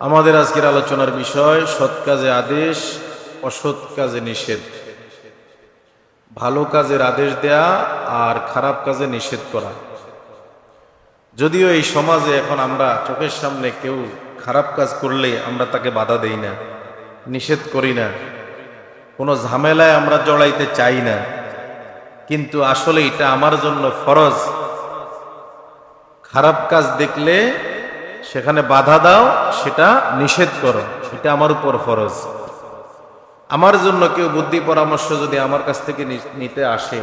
আমাদের আজকের আলোচনার বিষয়, সৎ কাজে আদেশ, অসৎ কাজে নিষেধ। ভালো কাজের আদেশ দেয়া আর খারাপ কাজে নিষেধ করা। যদিও এই সমাজে এখন আমরা চোখের সামনে কেউ খারাপ কাজ করলে আমরা তাকে বাধা দেই না, নিষেধ করি না। কোনো ঝামেলায় আমরা জড়াইতে চাই না। কিন্তু আসলে এটা আমার জন্য ফরজ। খারাপ কাজ দেখলে সেখানে বাধা দাও, সেটা নিষেধ করো। এটা আমার উপর ফরজ। আমার জন্য কেউ বুদ্ধি পরামর্শ যদি আমার কাছ থেকে নিতে আসে,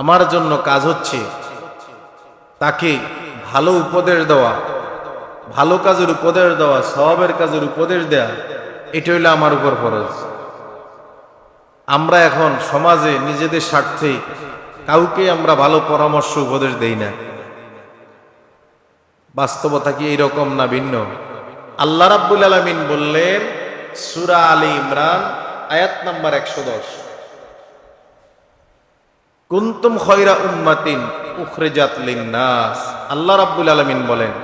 আমার জন্য কাজ হচ্ছে তাকে ভালো উপদেশ দেওয়া, ভালো কাজের উপদেশ দেওয়া সবের কাজের উপদেশ দেয়া, এটা হইল আমার উপর ফরজ। আমরা এখন সমাজে নিজেদের স্বার্থে কাউকে আমরা ভালো পরামর্শ, উপদেশ দেই না। বাস্তবতা কি এইরকম না ভিন্ন? আল্লাহ রাব্বুল আলামিন বললেন, সুরা আলী ইমরান, আয়াত নাম্বার একশো দশ। কুন্তুম খয়রা উম্মাতিন উখরিজাত লিন্নাস। আল্লাহ রাব্বুল আলামিন বলেন,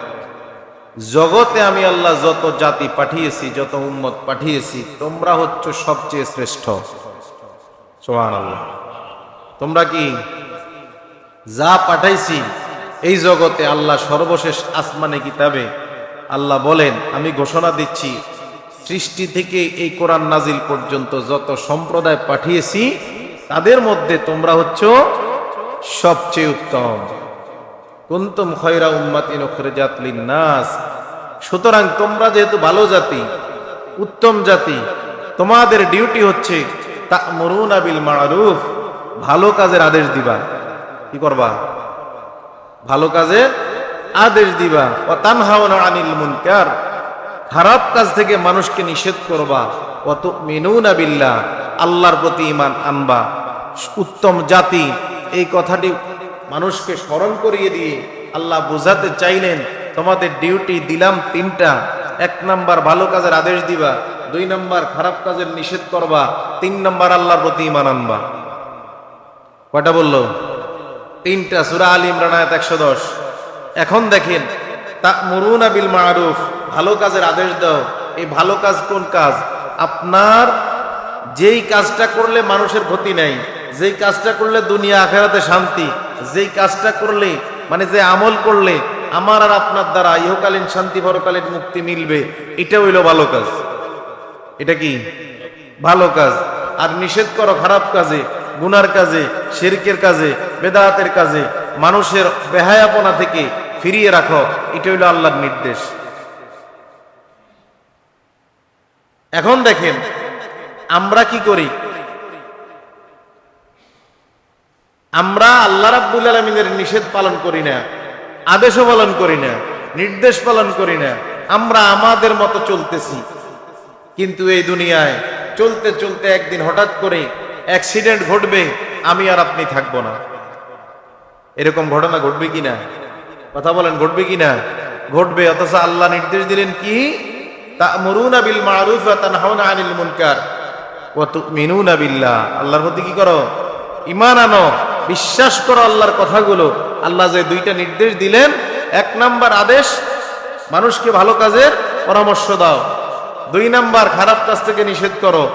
জগতে আমি আল্লাহ যত জাতি পাঠিয়েছি, যত উম্মত পাঠিয়েছি, তোমরা হচ্ছ সবচেয়ে শ্রেষ্ঠ। সুবহানাল্লাহ। তোমরা কি যা পাঠাইছি এই জগতে আল্লাহ সর্বশেষ আসমানে কিতাবে আল্লাহ বলেন, আমি ঘোষণা দিচ্ছি, সৃষ্টি থেকে এই কোরআন নাজিল পর্যন্ত যত সম্প্রদায় পাঠিয়েছি, তাদের মধ্যে তোমরা হচ্ছ সবচেয়ে উত্তম। কুন্তুম খয়রা উম্মাতিন জাতলিন লিন্নাস। সুতরাং তোমরা যেহেতু ভালো জাতি, উত্তম জাতি, তোমাদের ডিউটি হচ্ছে তা'মুরুনা বিল মা'রুফ, ভালো কাজের আদেশ দিবা। কি করবা? ভালো কাজের আদেশ দিবা। ও তানহাওনা আনিল মুনকার। খারাপ কাজ থেকে মানুষকে নিষেধ করবা। অত মিনুনা বিল্লাহ। আল্লাহর প্রতি ইমান আনবা। উত্তম জাতি। এই কথাটি মানুষকে স্মরণ করিয়ে দিয়ে আল্লাহ বোঝাতে চাইলেন, তোমাদের ডিউটি দিলাম তিনটা। এক নাম্বার ভালো কাজের আদেশ দিবা। দুই নাম্বার খারাপ কাজের নিষেধ করবা। তিন নাম্বার আল্লাহর প্রতি ইমান আনবা। কয়টা বলল? তিনটা সুরা আলী ইমরান আয়াত একশো দশ। এখন দেখেন তা মরুনা বিল মারুফ, ভালো কাজের আদেশ দাও। এই ভালো কাজ কোন কাজ? আপনার যেই কাজটা করলে মানুষের ক্ষতি নাই, যেই কাজটা করলে দুনিয়া আখেরাতে শান্তি, যেই কাজটা করলে মানে যে আমল করলে, আমার আর আপনার দ্বারা ইহকালীন শান্তি পরকালীন মুক্তি মিলবে। এটা হইল ভালো কাজ। এটা কি? ভালো কাজ। আর নিষেধ করো খারাপ কাজে। গুনার কাজে, শিরকের কাজে বেদাতের কাজে, মানুষের বেহায়াপনা থেকে ফিরিয়ে রাখো এটা হইল আল্লাহর নির্দেশ। এখন দেখেন, আমরা কি করি? আমরা আল্লাহ রাব্বুল আলমিনের নিষেধ পালন করি না আদেশও পালন করি না, নির্দেশ পালন করি না, আমরা আমাদের মতো চলতেছি। কিন্তু এই দুনিয়ায় চলতে চলতে একদিন হঠাৎ করে অ্যাক্সিডেন্ট ঘটবে, আমি আর আপনি থাকব না। এরকম ঘটনা ঘটবে কিনা কথা বলেন, ঘটবে কিনা ঘটবে, অথচ আল্লাহ নির্দেশ দিলেন কি? তা'মুরুনা বিল মা'রুফ ওয়া তানহাউনা আনিল মুনকার। ওয়া তু'মিনুনা বিল্লাহ। আল্লাহর প্রতি কি করো? ঈমান আনো। বিশ্বাস করো আল্লাহর কথাগুলো। আল্লাহ যে দুইটা নির্দেশ দিলেন, এক নাম্বার আদেশ, মানুষকে ভালো কাজের পরামর্শ দাও। দুই নাম্বার, খারাপ কাজ থেকে নিষেধ করো।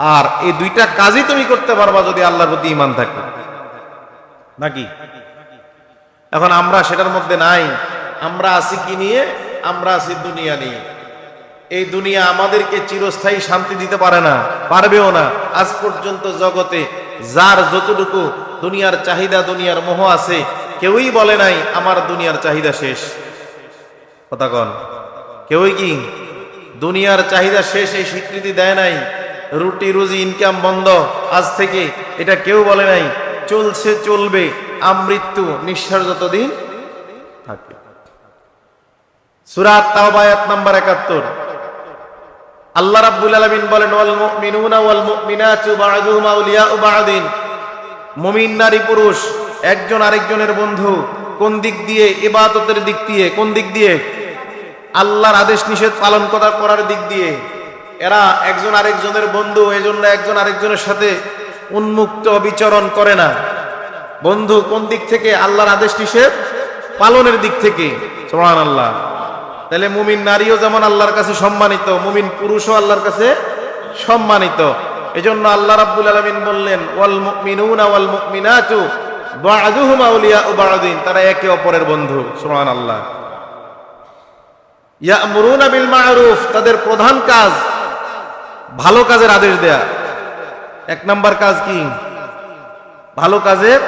আর এই দুইটা কাজই তুমি করতে পারবা যদি আল্লাহর প্রতি ইমান থাকে। নাকি? এখন আমরা সেটার মধ্যে নাই। আমরা আছি কি নিয়ে? আমরা আছি দুনিয়া নিয়ে। এই দুনিয়া আমাদেরকে চিরস্থায়ী শান্তি দিতে পারে না, পারবেও না। আজ পর্যন্ত জগতে যার যতটুকু দুনিয়ার চাহিদা, দুনিয়ার মোহ আছে, কেউই বলে নাই, আমার দুনিয়ার চাহিদা শেষ। কথা কন। কেউই কি? দুনিয়ার চাহিদা শেষ, এই স্বীকৃতি দেয় নাই। রুটি, রুজি ইনকাম বন্ধ। আজ থেকে এটা কেউ বলে নাই, চলছে, চলবে, আমৃত্যু নিঃশ্বাস যতদিন থাকে। সুরাত তাওবায়াত নাম্বার একাত্তর। আল্লাহ রাব্বুল আলামিন বলেন, ওয়াল মুমিনুনা ওয়াল মুমিনাতু বা'দুহুম আউলিয়াউ বা'দিন। মুমিন নারী পুরুষ, একজন আরেকজনের বন্ধু, কোন দিক দিয়ে, ইবাদতের দিক দিয়ে, কোন দিক দিয়ে? আল্লাহর আদেশ নিষেধ পালন করার দিক দিয়ে। এরা একজন আরেকজনের বন্ধু, এজন্য একজন আরেকজনের সাথে উন্মুক্ত বিচরণ করে না। বন্ধু কোন দিক থেকে? আল্লাহর আদেশ নিষেধ? পালনের দিক থেকে। আল্লাহ তাহলে মুমিন নারীও যেমন আল্লাহর কাছে সম্মানিত, মুমিন পুরুষও আল্লাহর কাছে সম্মানিত। এজন্য আল্লাহ রাব্বুল আলামিন বললেন, ওয়াল মুমিনুনা ওয়াল মুমিনাতু বা'দুহুম তারা একে অপরের বন্ধু। সুবহানাল্লাহ। ইয়ামুরুনা বিল মা'রুফ, তাদের প্রধান কাজ ভালো কাজের আদেশ দেয়া। এক নাম্বার কাজ কি? ভালো কাজের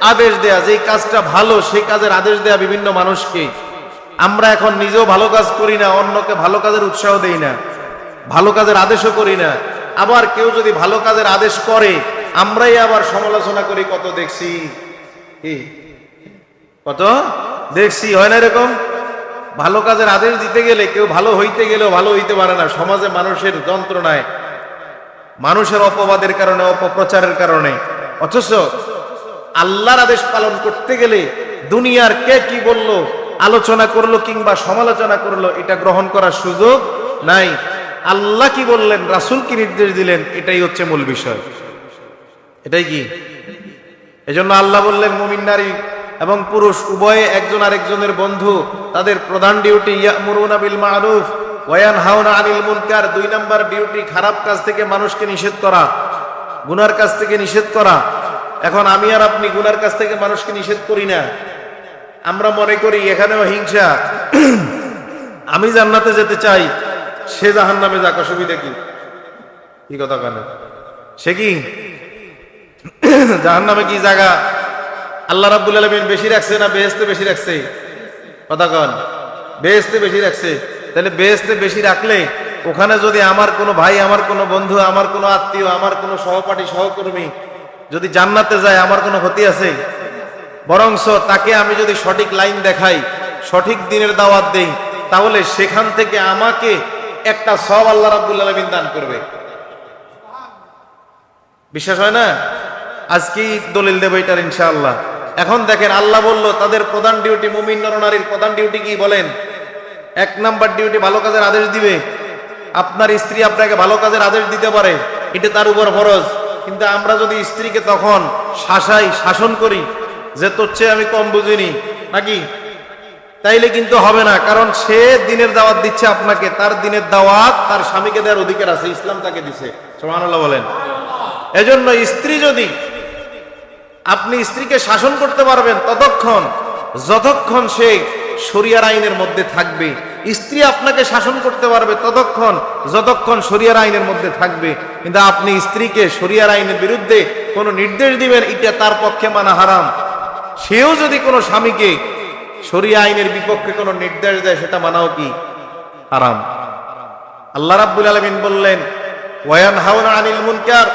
আদেশ দেয়া। যেই কাজটা ভালো, সেই কাজের আদেশ দেয়া বিভিন্ন মানুষকে। আমরা এখন নিজেও ভালো কাজ করি না, অন্যকে ভালো কাজের উৎসাহ দেই না। ভালো কাজের আদেশও করি না। আবার কেউ যদি ভালো কাজের আদেশ করে, আমরাই আবার সমালোচনা করি, কত দেখছি? কত দেখছি? হয় না এরকম? ভালো কাজের আদেশ দিতে গেলে, কেউ ভালো হইতে গেলেও ভালো হইতে পারে না। সমাজে মানুষের যন্ত্রণায়, মানুষের অপবাদের কারণে, অপপ্রচারের কারণে। অথচ আল্লাহর আদেশ পালন করতে গেলে দুনিয়ার কে কি বলল, আলোচনা করল কিংবা সমালোচনা করল, এটা গ্রহণ করার সুযোগ নাই। আল্লাহ কি বললেন, রাসুল কি নির্দেশ দিলেন, এটাই হচ্ছে মূল বিষয়। এটাই কি? এজন্য আল্লাহ বললেন, মুমিন নারী এবং পুরুষ উভয়ে একজন আরেকজনের বন্ধু, তাদের প্রধান ডিউটি ইয়ামুরুনা মারুফ ওয়ান হাওনা আনিল মুনকার, দুই নাম্বার ডিউটি খারাপ কাজ থেকে মানুষকে নিষেধ করা, গুনার কাছ থেকে নিষেধ করা। এখন আমি আর আপনি গুনার কাছ থেকে মানুষকে নিষেধ করি না। আমরা মনে করি এখানেও হিংসা। আমি জান্নাতে যেতে চাই, সে জাহান নামে যাক, অসুবিধা কি? কি কথা কেন সে কি? জাহান নামে কি জায়গা? আল্লাহ রাব্বুল আলমিন বেশি রাখছে না বেহেস্তে বেশি রাখছে? কথা কন। বেহেস্তে বেশি রাখছে। তাহলে বেহেস্তে বেশি রাখলে ওখানে যদি আমার কোনো ভাই, আমার কোনো বন্ধু, আমার কোনো আত্মীয়, আমার কোনো সহপাঠী, সহকর্মী যদি জান্নাতে যায়, আমার কোনো ক্ষতি আছে? বরংস তাকে আমি যদি সঠিক লাইন দেখাই, সঠিক দিনের দাওয়াত দেই, তাহলে সেখান থেকে আমাকে একটা সব আল্লাহ রাব্বুল আলমিন দান করবে। বিশ্বাস হয় না? আজকেই দলিল দেবো এটার ইনশাআল্লাহ। এখন দেখেন আল্লাহ বলল, তাদের প্রধান ডিউটি মুমিন নরনারীর প্রধান ডিউটি কি বলেন? এক নাম্বার ডিউটি ভালো কাজের আদেশ দিবে। আপনার স্ত্রী আপনাকে ভালো কাজের আদেশ দিতে পারে, এটা তার উপর ফরজ। কিন্তু আমরা যদি স্ত্রীকে তখন শাসাই শাসন করি, যে তোর চেয়ে আমি কম বুঝিনি, নাকি? তাইলে কিন্তু হবে না, কারণ সে দিনের দাওয়াত দিচ্ছে আপনাকে, তার দিনের দাওয়াত তার স্বামীকে দেওয়ার অধিকার আছে, ইসলাম তাকে দিছে। সোহানুল্লাহ বলেন। এজন্য স্ত্রী যদি আপনি স্ত্রীকে শাসন করতে পারবেন ততক্ষণ, যতক্ষণ সে শরিয়ার আইনের মধ্যে থাকবে, স্ত্রী আপনাকে শাসন করতে পারবে ততক্ষণ, যতক্ষণ শরিয়ার আইনের মধ্যে থাকবে। কিন্তু আপনি স্ত্রীকে শরিয়ার আইনের বিরুদ্ধে কোনো নির্দেশ দিবেন, এটা তার পক্ষে মানা হারাম। সেও যদি কোনো স্বামীকে শরিয়া আইনের বিপক্ষে কোনো নির্দেশ দেয়, সেটা মানাও কি? হারাম। আল্লাহ রাব্বুল আলামিন বললেন ওয়ান হাওনা আনিল মুনকার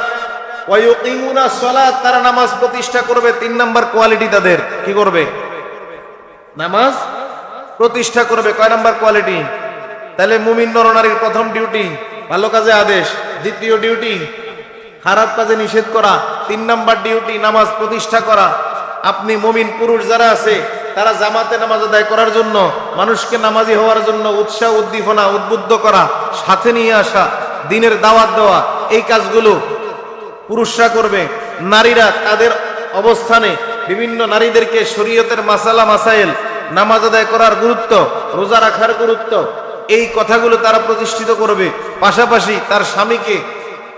ওয়ায়ুকিমুনা সলাত, তারা নামাজ প্রতিষ্ঠা করবে, তিন নাম্বার কোয়ালিটি তাদের, কি করবে? নামাজ প্রতিষ্ঠা করবে, কয় নাম্বার কোয়ালিটি? তাহলে মুমিন নরনারীর প্রথম ডিউটি, ভালো কাজে আদেশ। দ্বিতীয় ডিউটি, খারাপ কাজে নিষেধ করা। তিন নাম্বার ডিউটি, নামাজ প্রতিষ্ঠা করা। আপনি মুমিন পুরুষ যারা আছে, তারা জামাতে নামাজ আদায় করার জন্য, মানুষকে নামাজি হওয়ার জন্য উৎসাহ, উদ্দীপনা, উদ্বুদ্ধ করা, সাথে নিয়ে আসা, দিনের দাওয়াত দেওয়া, এই কাজগুলো পুরুষরা করবে, নারীরা তাদের অবস্থানে বিভিন্ন নারীদেরকে শরীয়তের মাসালা, মাসাইল, নামাজ আদায় করার গুরুত্ব, রোজা রাখার গুরুত্ব, এই কথাগুলো তারা প্রতিষ্ঠিত করবে। পাশাপাশি তার স্বামীকে,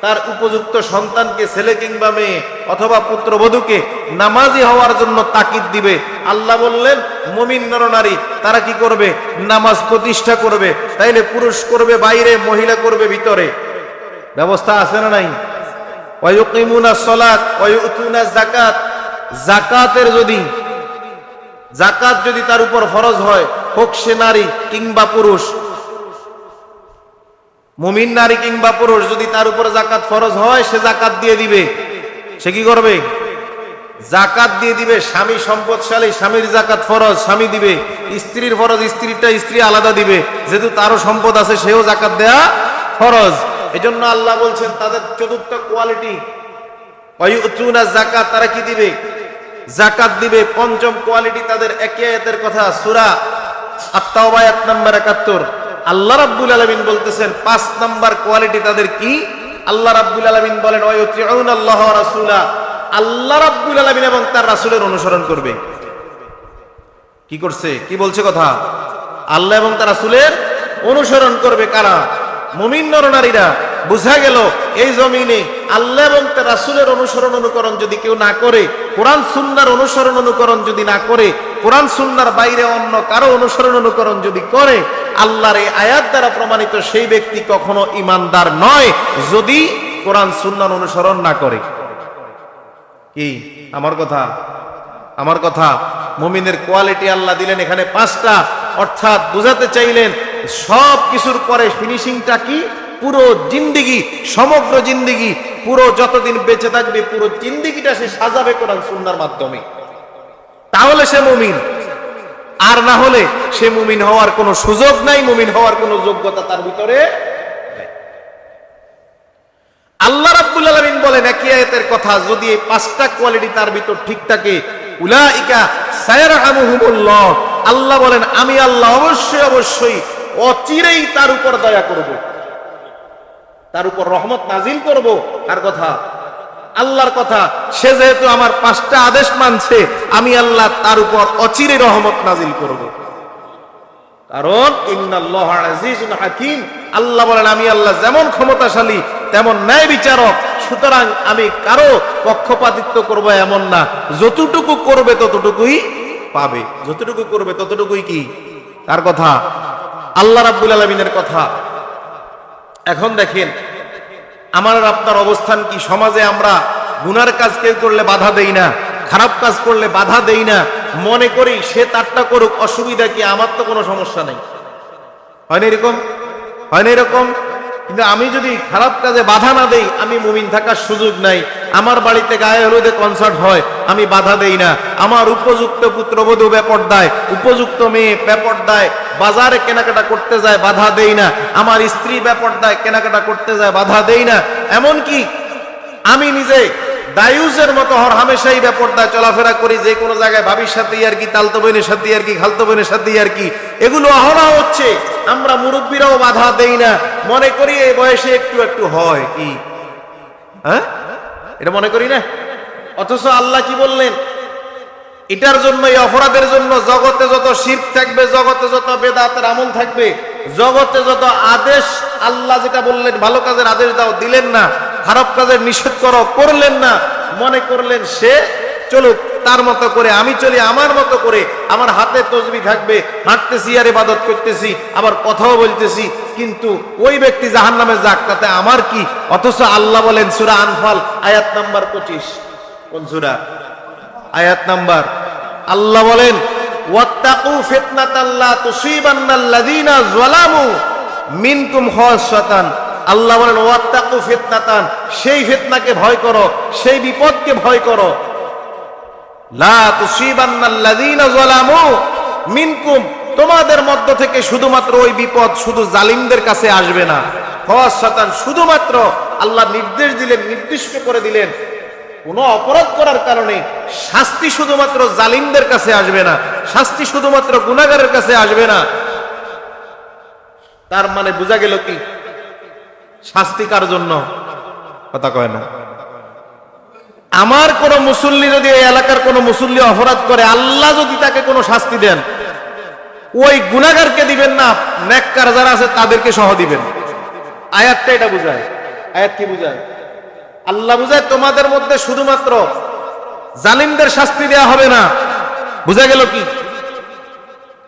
তার উপযুক্ত সন্তানকে, ছেলে কিংবা মেয়ে অথবা পুত্রবধূকে নামাজি হওয়ার জন্য তাকিদ দিবে। আল্লাহ বললেন, মমিন নরনারী তারা কি করবে? নামাজ প্রতিষ্ঠা করবে। তাইলে পুরুষ করবে বাইরে, মহিলা করবে ভিতরে। ব্যবস্থা আছে না নাই? ওয়ায়ুকিমুনা সলাত, ওয়ায়ুতুনা যাকাত। যাকাতের যদি জাকাত যদি তার উপর ফরজ হয়, হোক সে নারী কিংবা পুরুষ, মুমিন নারী কিংবা পুরুষ, যদি তার উপর জাকাত ফরজ হয়, সে জাকাত দিয়ে দিবে। সে কি করবে? জাকাত দিয়ে দিবে, স্বামী সম্পদশালী, স্বামীর জাকাত ফরজ, স্বামী দিবে। স্ত্রীর ফরজ স্ত্রীটা স্ত্রী আলাদা দিবে। যেহেতু তারও সম্পদ আছে, সেও জাকাত দেয়া ফরজ। এজন্য আল্লাহ বলছেন, তাদের চতুর্থ কোয়ালিটি জাকাত তারা কি দিবে? জাকাত দিবে। পঞ্চম কোয়ালিটি তাদের একে আয়াতের কথা, সুরা এক নাম্বার 71 আল্লাহ রাব্বুল আলামিন বলতেছেন, পাঁচ নাম্বার কোয়ালিটি তাদের কি? আল্লাহ রাব্বুল আলামিন বলেন আল্লাহ রাসূলা। আল্লাহ রাব্বুল আলামিন এবং তার রাসূলের অনুসরণ করবে। কি করছে? কি বলছে কথা? আল্লাহ এবং তার রাসূলের অনুসরণ করবে কারা? মুমিন নরনারীরা বুঝা গেল এই জমিনে আল্লাহ এবং তার রাসূলের অনুসরণ অনুকরণ যদি কেউ না করে, কোরআন সুন্নার অনুসরণ অনুকরণ যদি না করে, কোরআন সুন্নার বাইরে অন্য কারও অনুসরণ অনুকরণ যদি করে, আল্লাহর এই আয়াত দ্বারা প্রমাণিত সেই ব্যক্তি কখনো ইমানদার নয় যদি কোরআন সুন্নার অনুসরণ না করে। কি? আমার কথা? আমার কথা? মুমিনের কোয়ালিটি আল্লাহ দিলেন এখানে পাঁচটা। অর্থাৎ বুঝাতে চাইলেন সব কিছুর পরে ফিনিশিংটা কি? পুরো জিন্দিগি, সমগ্র জিন্দিগি, পুরো যতদিন বেঁচে থাকবে, পুরো জিন্দিগিটা সে সাজাবে কোরআন সুন্নার মাধ্যমে। তাহলে সে মুমিন। আর না হলে সে মুমিন হওয়ার কোনো সুযোগ নাই, মুমিন হওয়ার কোনো যোগ্যতা তার ভিতরে আল্লাহ রাব্বুল আলামিন বলেন একই আয়াতের কথা, যদি এই পাঁচটা কোয়ালিটি তার ভিতর ঠিক থাকে, উলাইকা সায়ারহামুহুমুল্লাহ। আল্লাহ বলেন, আমি আল্লাহ অবশ্যই অবশ্যই অচিরেই তার উপর দয়া করব। তার উপর রহমত নাজিল করব। কার কথা, আল্লাহর কথা, সে যেহেতু আমার পাঁচটা আদেশ মানছে, আমি আল্লাহ তার উপর অচিরে রহমত নাজিল করব। কারণ হাকিম, আল্লাহ বলেন, আমি আল্লাহ যেমন ক্ষমতাশালী, তেমন ন্যায় বিচারক, সুতরাং আমি কারও পক্ষপাতিত্ব করব এমন না। যতটুকু করবে ততটুকুই পাবে। যতটুকু করবে ততটুকুই কি? তার কথা আল্লাহ রাব্বুল আলমিনের কথা। এখন দেখেন, আমার আপনার অবস্থান কি? সমাজে আমরা গুনার কাজ কেউ করলে বাধা দেই না, খারাপ কাজ করলে বাধা দেই না। মনে করি সে তারটা করুক, অসুবিধা কি? আমার তো কোনো সমস্যা নেই। হয় না এরকম? হয় না এরকম? কিন্তু আমি যদি খারাপ কাজে বাধা না দেই, আমি মুমিন থাকার সুযোগ নাই। আমার বাড়িতে গায়ে হলুদে কনসার্ট হয়, আমি বাধা দেই না। আমার উপযুক্ত পুত্রবধূ ব্যাপরদায় উপযুক্ত মেয়ে ব্যাপরদায় বাজারে কেনাকাটা করতে যায়, বাধা দেই না। আমার স্ত্রী ব্যাপরদায় কেনাকাটা করতে যায়, বাধা দেই না। এমন কি আমি নিজে দায়ুসের মতো হর হামেশাই ব্যাপারটা চলাফেরা করি, যে কোনো জায়গায় ভাবির সাথে আর কি তালতো বইনের সাথে আর কি খালতো বইনের সাথে আর কি এগুলো অহরা হচ্ছে। আমরা মুরব্বীরাও বাধা দেই না। মনে করি এই বয়সে একটু একটু হয় কি? হ্যাঁ? এটা মনে করি না? অথচ আল্লাহ কি বললেন? এটার জন্য, এই অপরাধের জন্য জগতে যত শিল্প থাকবে, জগতে যত বেদাতের আমল থাকবে, জগতে যত আদেশ আল্লাহ যেটা বললেন, ভালো কাজের আদেশ দাও, দিলেন না। খারাপ কাজের নিষেধ করো, করলেন না, মনে করলেন সে চলুক, তার মতো করে, আমি চলি আমার মতো করে, আমার হাতে তসবি থাকবে, হাঁটতেছি আর ইবাদত করতেছি, আবার কথাও বলতেছি, কিন্তু ওই ব্যক্তি জাহান নামে যাক, তাতে আমার কি? অথচ আল্লাহ বলেন সুরা আনফাল, আয়াত নাম্বার পঁচিশ। কোন সুরা? আয়াত নাম্বার। আল্লাহ বলেন, ওয়াত্তাকু ফিতনাতাল্লা তুসিবান্নাল্লাযীনা যালামু মিনকুম খাসাতান আল্লাহ বলেন, ওয়াত্তাকু ফিতনাতান, সেই ফিতনাকে ভয় করো, সেই বিপদকে ভয় করো। লা তুসিবান্নাল্লাযীনা যালামু মিনকুম, তোমাদের মধ্য থেকে শুধুমাত্র ওই বিপদ শুধু জালিমদের কাছে আসবে না। খাসাতান শুধুমাত্র আল্লাহ নির্দেশ দিলেন, নির্দিষ্ট করে দিলেন। কোন অপরাধ করার কারণে শাস্তি শুধুমাত্র জালিমদের কাছে আসবে না, শাস্তি শুধুমাত্র গুনাগারের কাছে আসবে না। তার মানে বোঝা গেল কি? শাস্তি কার জন্য? কথা কয় না। আমার কোন মুসল্লি যদি এই এলাকার কোন মুসল্লি অপরাধ করে, আল্লাহ যদি তাকে কোনো শাস্তি দেন, ওই গুনাগারকে দিবেন না, নেককার যারা আছে তাদেরকে সহ দিবেন। আয়াতটা এটা বুঝায়। আয়াত কি বুঝায়? আল্লাহ বুঝায়, তোমাদের মধ্যে শুধুমাত্র জালিমদের শাস্তি দেয়া হবে না। বুঝা গেল কি?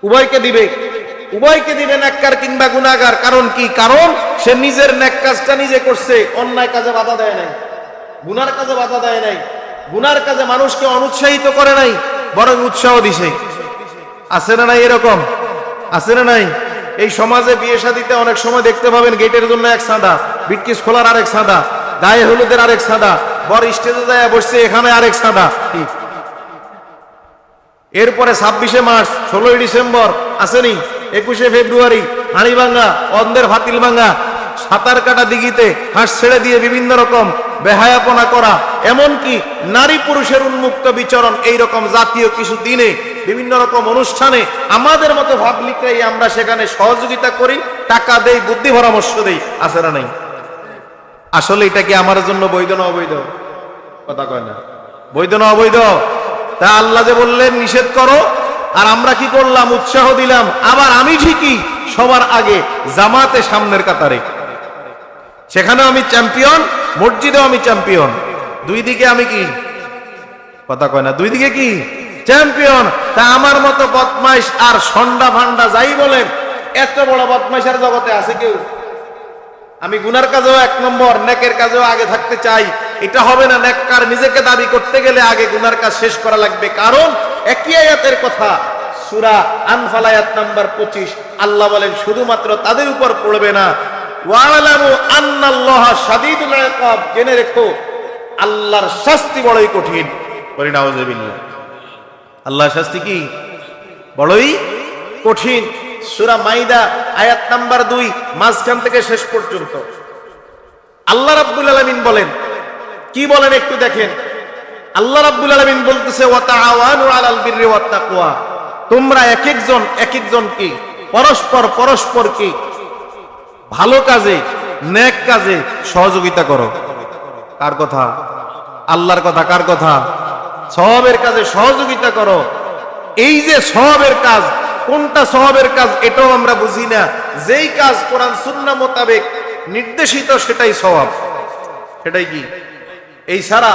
উভয়কে দিবে। উভয়কে দিবে নেককার কিংবা গুনাগার কারণ কি? কারণ সে নিজের নেক কাজটা নিজে করছে, অন্যায় কাজে বাধা দেয় নাই, গুনার কাজে বাধা দেয় নাই, গুনার কাজে মানুষকে অনুৎসাহিত করে নাই, বরং উৎসাহ দিছে। আছে না নাই এরকম? আছে না নাই? এই সমাজে বিয়ে শাদিতে অনেক সময় দেখতে পাবেন গেটের জন্য এক সাদা, বিটকিস খোলার আরেক সাদা, গায়ে হলুদের আরেক সাদা, বর স্টেজে যায় বসছে, এখানে আরেক সাদা। এরপরে ছাব্বিশে মার্চ, ষোলোই ডিসেম্বর আসেনি একুশে ফেব্রুয়ারি, হাঁড়িভাঙ্গা, অন্ধের ফাতিল ভাঙ্গা, সাঁতার কাটা দিঘিতে হাঁস ছেড়ে দিয়ে বিভিন্ন রকম বেহায়াপনা করা, এমনকি নারী পুরুষের উন্মুক্ত বিচরণ এই রকম জাতীয় কিছু দিনে, বিভিন্ন রকম অনুষ্ঠানে আমাদের মতো ভাবলিকরাই আমরা সেখানে সহযোগিতা করি, টাকা দেই, বুদ্ধি পরামর্শ দেই, আছে না নাই? আসলে এটা কি আমার জন্য বৈধ না অবৈধ? কথা কয় না। বৈধ না অবৈধ? তা আল্লাহ যে বললেন, নিষেধ করো আর আমরা কি করলাম? উৎসাহ দিলাম। আবার আমি ঠিকই সবার আগে জামাতে সামনের কাতারে। সেখানেও আমি চ্যাম্পিয়ন, মসজিদেও আমি চ্যাম্পিয়ন। দুই দিকে আমি কি? কথা কয় না, দুই দিকে কি? চ্যাম্পিয়ন। তা আমার মতো বদমাইশ আর সন্ডা ভান্ডা যাই বলেন এত বড় বদমাইশের জগতে আছে কেউ? আমি গুনার কাজেও এক নম্বর, নেকের কাজেও আগে থাকতে চাই। এটা হবে না নেককার, নিজেকে দাবি করতে গেলে আগে গুনার কাজ শেষ করা লাগবে। কারণ একই আয়াতের কথা। সুরা আনফাল আয়াত নাম্বার পঁচিশ। আল্লাহ বলেন, শুধুমাত্র তাদের উপর পড়বে না। জেনে রেখো, আল্লাহর শাস্তি বড়ই কঠিন। আল্লাহর শাস্তি কি? বড়ই কঠিন। সুরা মাইদা আয়াত নাম্বার দুই, মাঝখান থেকে শেষ পর্যন্ত। আল্লাহ রাব্বুল আলামিন বলেন, কি বলেন একটু দেখেন। আল্লাহ রাব্বুল আলামিন বলতেছে, ওয়া তাআওয়ানু আলাল বিররি ওয়াত তাকওয়া তোমরা এক একজন এক একজন কি? পরস্পর পরস্পর কি? ভালো কাজে, নেক কাজে সহযোগিতা করো। কার কথা? আল্লাহর কথা, কার কথা? সওয়াবের কাজে সহযোগিতা করো। এই যে সওয়াবের কাজ, কোনটা সওয়াবের কাজ এটাও আমরা বুঝি না। যেই কাজ কোরআন সুন্নাহ মোতাবেক নির্দেশিত, সেটাই সওয়াব। সেটাই কি? এই ছাড়া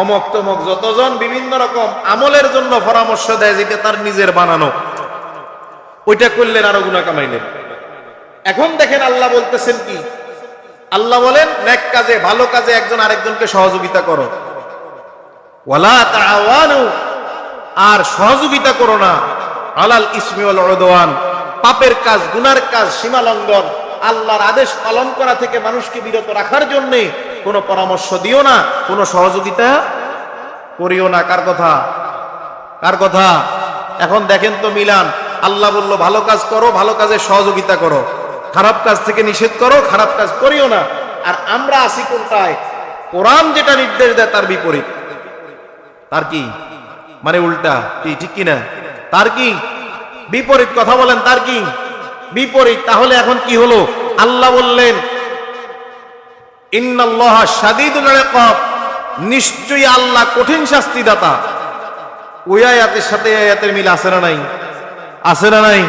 অমক তমক যতজন বিভিন্ন রকম আমলের জন্য পরামর্শ দেয়, যেটা তার নিজের বানানো, ওইটা করলেন আরও গুণা কামাইলেন এখন দেখেন আল্লাহ বলতেছেন কি? আল্লাহ বলেন, নেক কাজে, ভালো কাজে একজন আরেকজনকে সহযোগিতা করো। আর সহযোগিতা করো না। আলাল ইসমি ওয়াল উদওয়ান, পাপের কাজ, গুনার কাজ, সীমা লঙ্ঘন আল্লাহর আদেশ পালন করা থেকে মানুষকে বিরত রাখার জন্য কোনো পরামর্শ দিও না, কোনো সহযোগিতা করিও না। কার কথা? কার কথা? এখন দেখেন তো মিলান, আল্লাহ বলল, ভালো কাজ করো, ভালো কাজে সহযোগিতা করো। খারাপ কাজ থেকে নিষেধ করো, খারাপ কাজ করিও না। আর আমরা আসি কোনটায়? কোরআন যেটা নির্দেশ দেয় তার বিপরীত। তার কি? মানে উল্টা। কি? ঠিক কিনা? তার কি? বিপরীত কথা বলেন, তার কি? বিপরীত, তাহলে এখন কি হলো? আল্লাহ বললেন, ইন্নাল্লাহ ইকাব নিশ্চয়ই আল্লাহ কঠিন শাস্তিদাতা। ওই আয়াতের সাথে আয়াতের মিল আছে না নাই? আছে না নাই?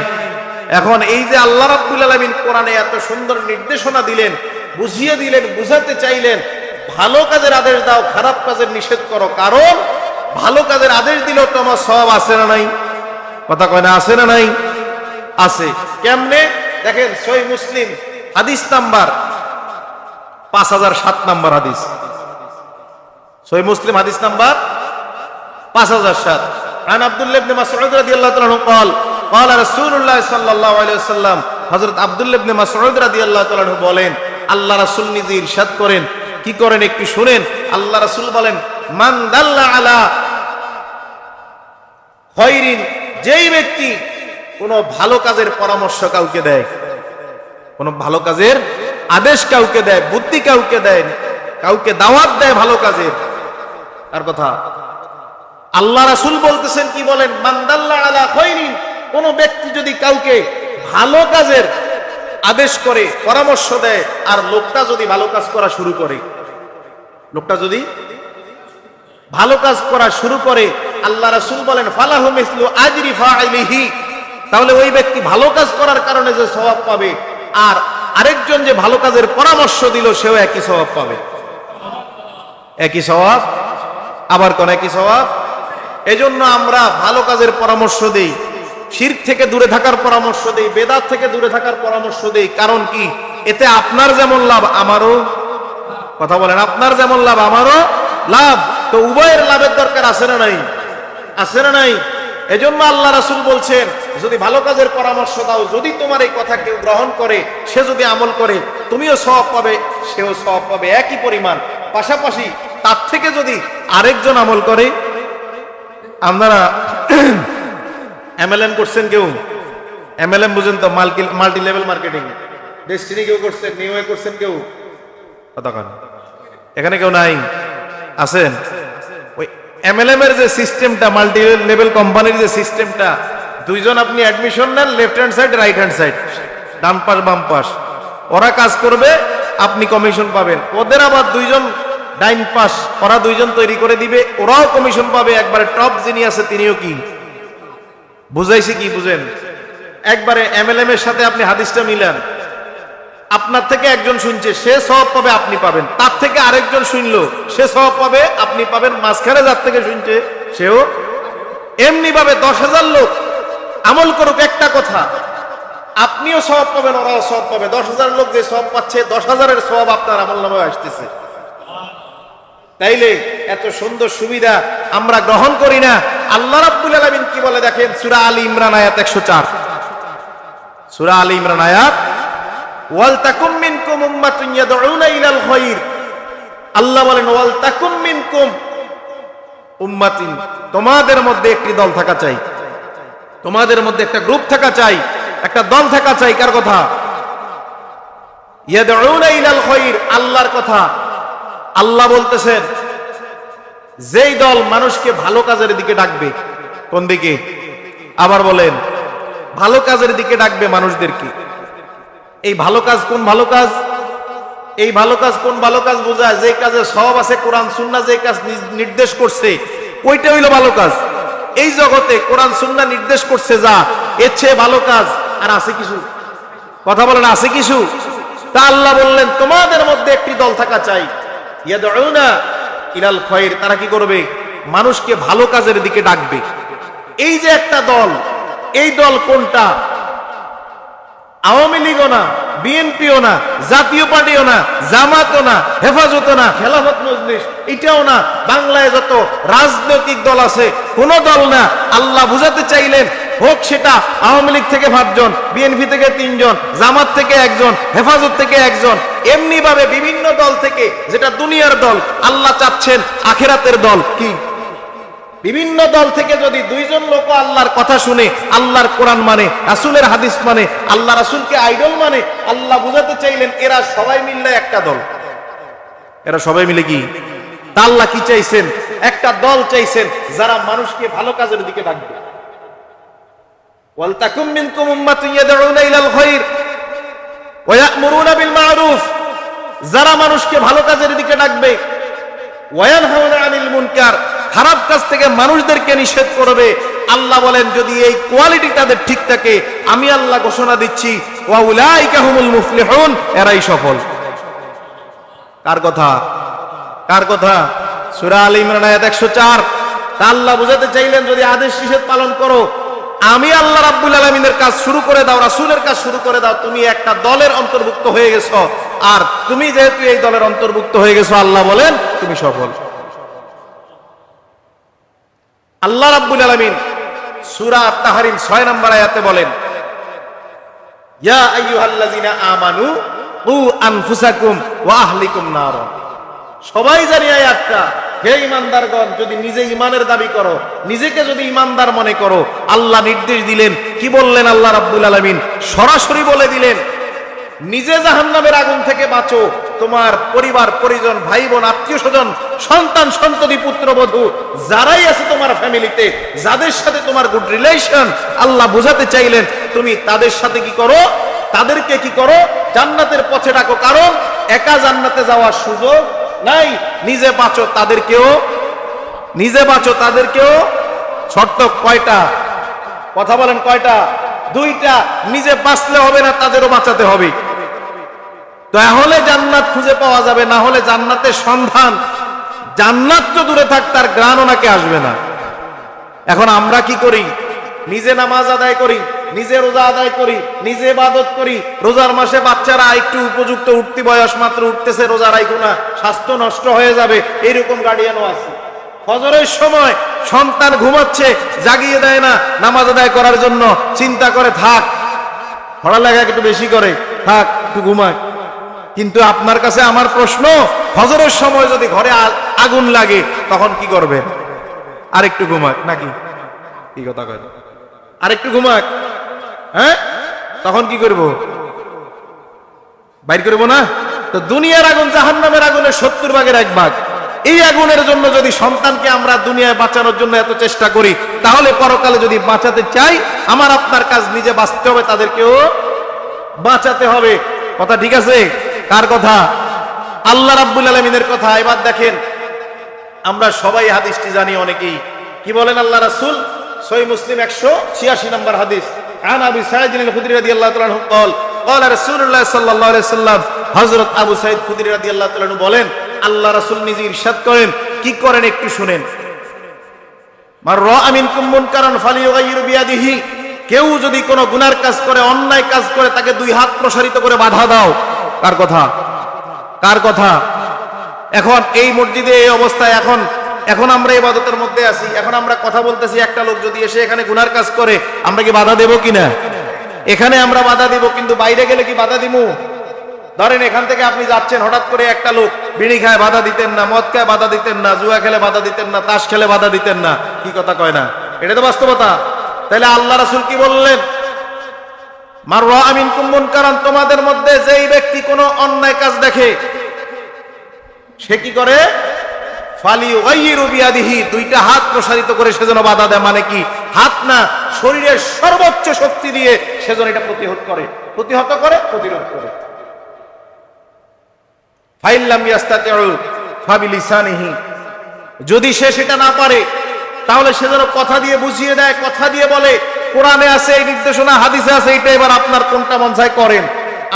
এখন এই যে আল্লাহ রাব্বুল আলামিন কোরআনে এত সুন্দর নির্দেশনা দিলেন, বুঝিয়ে দিলেন, বুঝাতে চাইলেন, ভালো কাজের আদেশ দাও, খারাপ কাজের নিষেধ করো। কারণ, ভালো কাজের আদেশ দিলেও তোমার সব আছে না নাই? কথা কয় না, আছে না নাই? আছে কেমনে দেখেন সই মুসলিম হাদিস নাম্বার পাঁচ হাজার সাত নাম্বার হাদিস সই মুসলিম হাদিস নাম্বার পাঁচ হাজার সাত عن عبد الله بن مسعود رضي الله تعالى عنه قال قال رسول الله صلى الله عليه وسلم হযরত আব্দুল্লাহ ইবনে মাসউদ রাদিয়াল্লাহু তাআলা আনহু বলেন আল্লাহ রাসূল নিজে ইরশাদ করেন কি করেন একটু শুনেন আল্লাহ রাসূল বলেন মান দাল্লা আলা খৈরিন যেই ব্যক্তি কোনো ভালো কাজের পরামর্শ কাউকে দেয়? কোনো ভালো কাজের আদেশ কাউকে দেয়? বুদ্ধি কাউকে দেয়? কাউকে দাওয়াত দেয় ভালো কাজের তার কথা, আল্লাহ রাসুল বলতেছেন কি বলেন? মান্দাল্লা আলা খৈরিন কোন ব্যক্তি যদি কাউকে ভালো কাজের আদেশ করে, পরামর্শ দেয়, আর লোকটা যদি ভালো কাজ করা শুরু করে, লোকটা যদি ভালো কাজ করা শুরু করে, আল্লাহ রাসুল বলেন, ফালাহু মিসলু আজরি ফাইলিহি তাহলে ওই ব্যক্তি ভালো কাজ করার কারণে যে স্বভাব পাবে, আর আরেকজন যে ভালো কাজের পরামর্শ দিল, সেও একই স্বভাব পাবে। একই স্বভাব? আবার কোন একই স্বভাব? এজন্য আমরা ভালো কাজের পরামর্শ দেই শির থেকে দূরে থাকার পরামর্শ দেই, বেদাত থেকে দূরে থাকার পরামর্শ দেই। কারণ কি? এতে আপনার যেমন লাভ, আমারও। কথা বলেন, আপনার যেমন লাভ, আমারও লাভ। তো উভয়ের লাভের দরকার আছে না নাই? আছে না নাই? এজন্য আল্লাহ রাসুল বলছেন, যদি ভালো কাজের পরামর্শ দাও, যদি তোমার এই কথা কেউ গ্রহণ করে, সে যদি আমল করে, তুমিও সব পাবে, সেও সব পাবে একই পরিমাণ। পাশাপাশি তার থেকে যদি আরেকজন আমল করে, আপনারা এমএলএম করছেন কেউ? এমএলএম বুঝেন তো, multi multi level marketing. Destiny কেউ করছেন, নিউ করছেন কেউ? কতক্ষণ এখানে কেউ নাই? আছেন? এমএলএম এর যে সিস্টেমটা মাল্টি লেভেল কোম্পানির যে সিস্টেমটা দুইজন আপনি অ্যাডমিশন নেন left hand side right hand side ডান পাশ, বাম পাশ। ওরা কাজ করবে, আপনি কমিশন পাবেন। ওদের আবার দুইজন ডাইন পাস ওরা দুইজন তৈরি করে দিবে, ওরাও কমিশন পাবে। একবারে টপ যিনি আছে, তিনিও কি? বুঝাইছি কি? বুঝেন। একবারে এমএলএম এর সাথে আপনি হাদিসটা মিলান। আপনার থেকে একজন শুনছে, সে সব পাবে, আপনি পাবেন। তার থেকে আরেকজন শুনলো, সে সব পাবে, আপনি পাবেন। মাঝখানে যার থেকে শুনছে, সেও এমনি ভাবে দশ হাজার লোক। আমল করুক একটা কথা, আপনিও সব পাবেন, ওরাও সব পাবে। দশ হাজার লোক যে সব পাচ্ছে, দশ হাজারের সব আপনার আমল নামে আসতেছে। তাইলে এত সুন্দর সুবিধা আমরা গ্রহণ করি না। আল্লাহ রাব্বুল আলামিন কি বলে দেখেন? সূরা আলী ইমরান আয়াত 104 সূরা আলী ইমরান আয়াত ওয়াল আল্লাহ বলেন ওয়াল তাকুম মিনকুম উম্মাতিন, তোমাদের মধ্যে একটি দল থাকা চাই। তোমাদের মধ্যে একটা গ্রুপ থাকা চাই, একটা দল থাকা চাই, কার কথা? আল্লাহর কথা। আল্লাহ বলতেছেন, যেই দল মানুষকে ভালো কাজের দিকে ডাকবে, কোন দিকে? আবার বলেন, ভালো কাজের দিকে ডাকবে মানুষদেরকে। এই ভালো কাজ কোন ভালো কাজ? এই ভালো কাজ কোন ভালো কাজ বোঝায়? যে কাজে সব আছে কোরআন সুন্না যে কাজ নি- নির্দেশ করছে, ওইটা হইল ভালো কাজ। এই জগতে কোরআন সুন্না নির্দেশ করছে যা, এর চেয়ে ভালো কাজ। আর আছে কিছু? কথা বলেন, আছে কিছু? তা আল্লাহ বললেন, তোমাদের মধ্যে একটি দল থাকা চাই। ইয়াদউনা ইলাল খয়র তারা কি করবে? মানুষকে ভালো কাজের দিকে ডাকবে। এই যে একটা দল, এই দল কোনটা? আওয়ামী লীগও না, বিএনপিও না, জাতীয় পার্টিও না, জামাতও না, হেফাজতও না, খেলাফত মজলিস, এটাও না। বাংলায় যত রাজনৈতিক দল আছে, কোন দল না। আল্লাহ বুঝাতে চাইলেন, হোক সেটা আওয়ামী লীগ থেকে পাঁচজন, বিএনপি থেকে তিনজন, জামাত থেকে একজন, হেফাজত থেকে একজন এমনি ভাবে বিভিন্ন দল থেকে, যেটা দুনিয়ার দল, আল্লাহ চাচ্ছেন আখেরাতের দল কি? বিভিন্ন দল থেকে যদি দুইজন লোক আল্লাহর কথা শুনে, আল্লাহর কোরআন মানে রাসুলের হাদিস মানে আল্লাহ রাসুলকে আইডল মানে আল্লাহ বুঝাতে চাইলেন এরা সবাই মিললে একটা দল। এরা সবাই মিলে কি? তা আল্লাহ কি চাইছেন? একটা দল চাইছেন যারা মানুষকে ভালো কাজের দিকে ডাকবে। যারা মানুষকে ভালো কাজের দিকে ডাকবে আনিল মুনকার, খারাপ কাজ থেকে মানুষদেরকে নিষেধ করবে। আল্লাহ বলেন, যদি এই কোয়ালিটি তাদের ঠিক থাকে, আমি আল্লাহ ঘোষণা দিচ্ছি এরাই সফল। কার কথা? কার কথা? সূরা আল ইমরান আয়াত 104 তা আল্লাহ বুঝাতে চাইলেন, যদি আদেশ নিষেধ পালন করো আমি আল্লাহ রাব্বুল আলামিনের কাজ শুরু করে দাও, রাসূলের কাজ শুরু করে দাও, তুমি একটা দলের অন্তর্ভুক্ত হয়ে গেছো। আর তুমি যেহেতু এই দলের অন্তর্ভুক্ত হয়ে গেছো, আল্লাহ বলেন, তুমি সফল। আল্লাহ রাব্বুল আলামিন সুরা আত-তাহরিম 6 নম্বর আয়াতে বলেন, ইয়া আমানু আনফুসাকুম ওয়া সবাই জানি আয়াতটা। হে ইমানদারগণ, যদি নিজে ইমানের দাবি করো, নিজেকে যদি ইমানদার মনে করো, আল্লাহ নির্দেশ দিলেন, কি বললেন আল্লাহ রাব্বুল আলামিন? সরাসরি বলে দিলেন, নিজে জাহান্নামের আগুন থেকে বাঁচো, তোমার পরিবার, পরিজন ভাই বোন আত্মীয় স্বজন সন্তান, সন্ততি, পুত্রবধূ, যারাই আছে তোমার ফ্যামিলিতে, যাদের সাথে তোমার গুড রিলেশন আল্লাহ বোঝাতে চাইলেন, তুমি তাদের সাথে কি করো? তাদেরকে কি করো? জান্নাতের পথে ডাকো, কারণ একা জান্নাতে যাওয়ার সুযোগ নাই, নিজে বাঁচো তাদেরকেও, নিজে বাঁচো তাদেরকেও, শর্ত কয়টা? কথা বলেন কয়টা? দুইটা, নিজে বাঁচলে হবে না, তাদেরও বাঁচাতে হবে। তাহলে জান্নাত খুঁজে পাওয়া যাবে, না হলে জান্নাতের সন্ধান। জান্নাত তো দূরে থাক, তার গ্রাণ ওনাকে আসবে না। এখন আমরা কি করি? নিজে নামাজ আদায় করি নিজে রোজা আদায় করি, নিজে ইবাদত করি, রোজার মাসে বাচ্চারা একটু উপযুক্ত উঠতি বয়স মাত্র উঠতেছে, রোজা রাখো না, স্বাস্থ্য নষ্ট হয়ে যাবে এরকম গার্ডিয়ানও আছে। ফজরের সময় সন্তান ঘুমাচ্ছে, জাগিয়ে দেয় না, নামাজ আদায় করার জন্য, চিন্তা করে, থাক পড়ালেখা একটু বেশি করে, থাক, একটু ঘুমায়। কিন্তু আপনার কাছে আমার প্রশ্ন, ফজরের সময় যদি ঘরে আগুন লাগে, তখন কি করবে? আরেকটু ঘুমাক, নাকি? কি কথা কয়? আরেকটু ঘুমাক। হ্যাঁ? তখন কি করব? বাইর করব না? তো দুনিয়ার আগুন জাহান্নামের আগুনের সত্তর ভাগের এক ভাগ। এই আগুনের জন্য যদি সন্তানকে আমরা দুনিয়ায় বাঁচানোর জন্য এত চেষ্টা করি, তাহলে পরকালে যদি বাঁচাতে চাই, আমার আপনার কাজ নিজে বাঁচতে হবে, তাদেরকেও বাঁচাতে হবে। কথা ঠিক আছে? কার কথা? আল্লাহ রাব্বুল আলমিনের কথা। এবার দেখেন, আমরা সবাই হাদিসটি জানি অনেকেই। কি বলেন আল্লাহ রাসূল? সহি মুসলিম একশো ছিয়াশি নম্বর হাদিস عن ابي سعيد الخدري رضي الله تعالى عنه قال قال رسول الله صلى الله عليه وسلم হযরত আবু সাইদ খুদরি রাদিয়াল্লাহু তাআলা আনহু বলেন আল্লাহ রাসূল নিজে ইরশাদ করেন কি করেন একটু শুনেন মার রাআ মিনকুম মুনকারান ফালিয়ুগাইয়িরু বিয়াদিহি কেউ যদি কোনো গুনার কাজ করে অন্যায় কাজ করে তাকে দুই হাত প্রসারিত করে বাধা দাও কার কথা কার কথা এখন এই মসজিদে এই অবস্থায় এখন এখন আমরা ইবাদতের মধ্যে আছি, এখন আমরা কথা বলতেছি, একটা লোক যদি এসে এখানে গুনার কাজ করে, আমরা কি বাধা দেব কিনা? এখানে আমরা বাধা দিব, কিন্তু বাইরে গেলে কি বাধা দিমু? ধরেন এখান থেকে আপনি যাচ্ছেন, হঠাৎ করে একটা লোক বিড়ি খায় বাধা দিতেন না, মদ খায় বাধা দিতেন না, জুয়া খেলে বাধা দিতেন না, তাস খেলে বাধা দিতেন না, কি কথা কয় না? এটা তো বাস্তবতা। তাহলে আল্লাহ রাসূল কি বললেন? মার আমিন কুম্বন কারণ তোমাদের মধ্যে যেই ব্যক্তি কোনো অন্যায় কাজ দেখে, সে কি করে? ফালি ওয়াইয়িরু বিয়াদিহি, দুইটা হাত প্রসারিত করে সেজন্য বাধা দেয় মানে কি? হাত না, শরীরের সর্বোচ্চ শক্তি দিয়ে সেজন্য এটা প্রতিহত করে। প্রতিহত করে, প্রতিরোধ করে। ফাইল্লাম যদি সে সেটা না পারে, তাহলে সে যেন কথা দিয়ে বুঝিয়ে দেয়, কথা দিয়ে বলে, কোরআনে আছে এই নির্দেশনা, হাদিসে আছে, এটা এবার আপনার কোনটা মন করেন?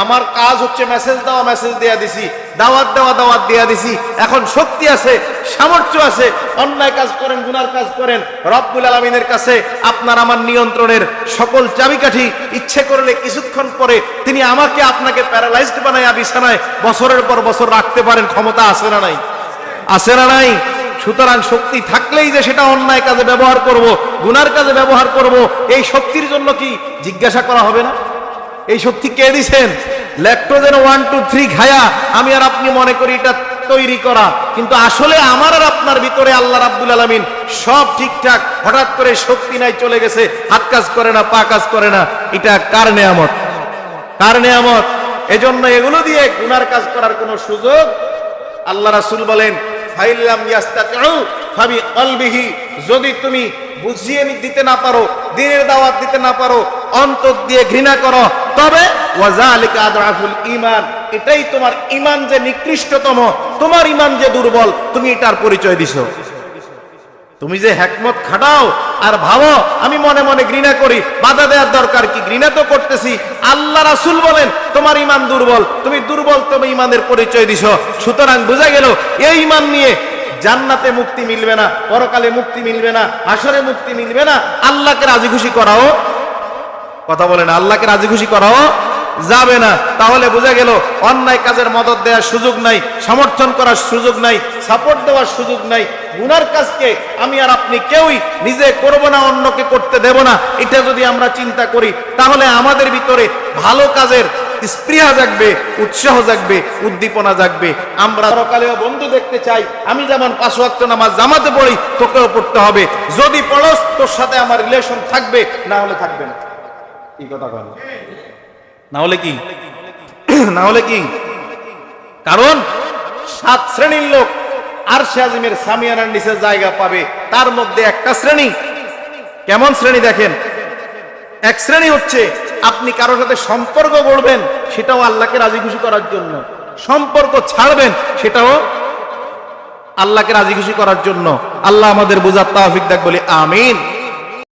আমার কাজ হচ্ছে মেসেজ দেওয়া মেসেজ দেয়া দিছি। দাওয়াত দেওয়া, দাওয়াত দেয়া দিছি। এখন শক্তি আছে, সামর্থ্য আছে। অন্যায় কাজ করেন, গুনার কাজ করেন। রব্বুল আলমিনের কাছে আপনার আমার নিয়ন্ত্রণের সকল চাবিকাঠি ইচ্ছে করলে কিছুক্ষণ পরে তিনি আমাকে আপনাকে প্যারালাইজড বানায় বিছানায় বছরের পর বছর রাখতে পারেন। ক্ষমতা আছে না নাই? আছে না নাই? সুতরাং শক্তি থাকলেই যে সেটা অন্যায় কাজে ব্যবহার করব, গুনার কাজে ব্যবহার করব, এই শক্তির জন্য কি জিজ্ঞাসা করা হবে না? এই শক্তি কে দিছেন? ল্যাকটোজেন ওয়ান টু থ্রি খায়া আমি আর আপনি মনে করি এটা তৈরি করা। কিন্তু আসলে আমার আর আপনার ভিতরে আল্লাহ রাব্বুল আলামিন সব ঠিকঠাক। হঠাৎ করে শক্তি নাই, চলে গেছে। হাত কাজ করে না, পা কাজ করে না। এটা কার নেয়ামত? কার নেয়ামত? এজন্য এগুলো দিয়ে গুনার কাজ করার কোনো সুযোগ আল্লাহ রাসুল বলেন, ফাইল্লাম ফাবি কলবিহি, যদি তুমি বুঝিয়ে দিতে না পারো, দিনের দাওয়াত দিতে না পারো, অন্তর দিয়ে ঘৃণা করো, তবে ওয়াজালিকা আদরাফুল ঈমান, এটাই তোমার ইমান যে নিকৃষ্টতম, তোমার ইমান যে দুর্বল, তুমি এটার পরিচয় দিছো। তুমি যে হ্যাকমত খাটাও আর ভাবো, আমি মনে মনে ঘৃণা করি, বাধা দেওয়ার দরকার কি? ঘৃণা তো করতেছি। আল্লাহ রাসুল বলেন, তোমার ইমান দুর্বল, তুমি দুর্বল, তুমি ইমানের পরিচয় দিছ। সুতরাং বোঝা গেল, এই ইমান নিয়ে জান্নাতে মুক্তি মিলবে না, পরকালে মুক্তি মিলবে না আসরে মুক্তি মিলবে না। আল্লাহকে রাজি খুশি করাও কথা বলেন আল্লাহকে রাজি খুশি করাও যাবে না। তাহলে বোঝা গেল, অন্যায় কাজের মদত দেওয়ার সুযোগ নাই, সমর্থন করার সুযোগ নাই সাপোর্ট দেওয়ার সুযোগ নাই। গুনার কাজকে আমি আর আপনি কেউই নিজে করব না, অন্যকে করতে দেব না। এটা যদি আমরা চিন্তা করি, তাহলে আমাদের ভিতরে ভালো কাজের স্পৃহা জাগবে, উৎসাহ জাগবে, উদ্দীপনা জাগবে। আমরা সকালেও বন্ধু দেখতে চাই। আমি যেমন পাঁচ ওয়াক্ত নামাজ জামাতে পড়ি, তোকেও পড়তে হবে। যদি পড়স, তোর সাথে আমার রিলেশন থাকবে, না হলে থাকবে না। কি কথা বল না হলে কি? না হলে কি? কারণ সাত শ্রেণির লোক আর আজিমের সামিয়ানার নিচে জায়গা পাবে। তার মধ্যে একটা শ্রেণি। কেমন শ্রেণি দেখেন? এক শ্রেণি হচ্ছে, আপনি কারোর সাথে সম্পর্ক গড়বেন, সেটাও আল্লাহকে রাজি খুশি করার জন্য। সম্পর্ক ছাড়বেন, সেটাও আল্লাহকে রাজি খুশি করার জন্য। আল্লাহ আমাদের বোঝার তাহফিক দেখ, বলি আমিন।